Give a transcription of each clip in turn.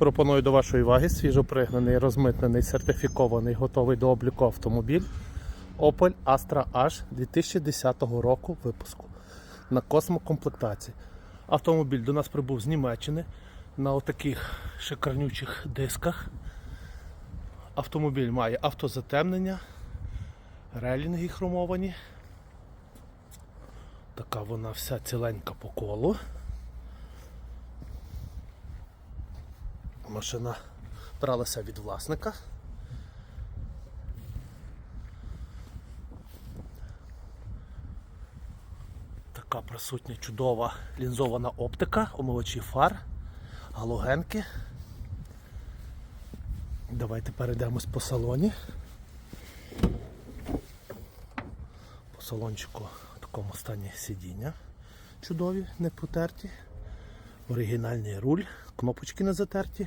Пропоную до вашої уваги свіжопригнаний, розмитнений, сертифікований, готовий до обліку автомобіль Opel Astra H 2010 року випуску на космокомплектації. Автомобіль до нас прибув з Німеччини на отаких шикарнючих дисках. Автомобіль має автозатемнення, релінги хромовані. Така вона вся ціленька по колу. Машина бралася від власника. Така присутня чудова лінзована оптика, омивачі фар, галогенки. Давайте перейдемось по салоні. По салончику в такому стані сидіння чудові, не потерті. Оригінальний руль, кнопочки не затерті.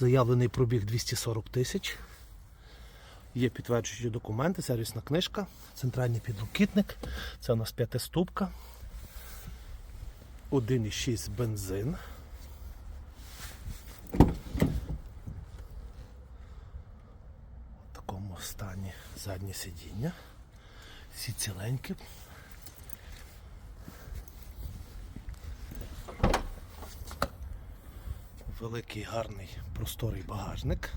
Заявлений пробіг 240 тисяч. Є підтверджуючі документи, сервісна книжка, центральний підлокітник. Це у нас п'ятиступка. 1,6 бензин. В такому стані заднє сидіння. Всі ціленькі. Великий гарний просторий багажник.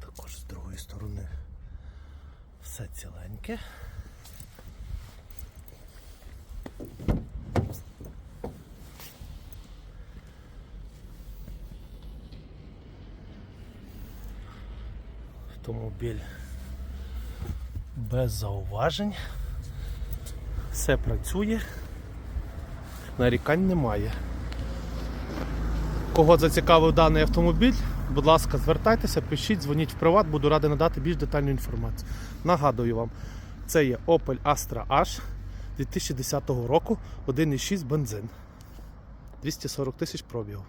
Також з другої сторони все ціленьке. Автомобіль без зауважень. Все працює, нарікань немає. Кого зацікавив даний автомобіль, будь ласка, звертайтеся, пишіть, дзвоніть в приват, буду радий надати більш детальну інформацію. Нагадую вам, це є Opel Astra H 2010 року, 1,6 бензин. 240 тисяч пробігу.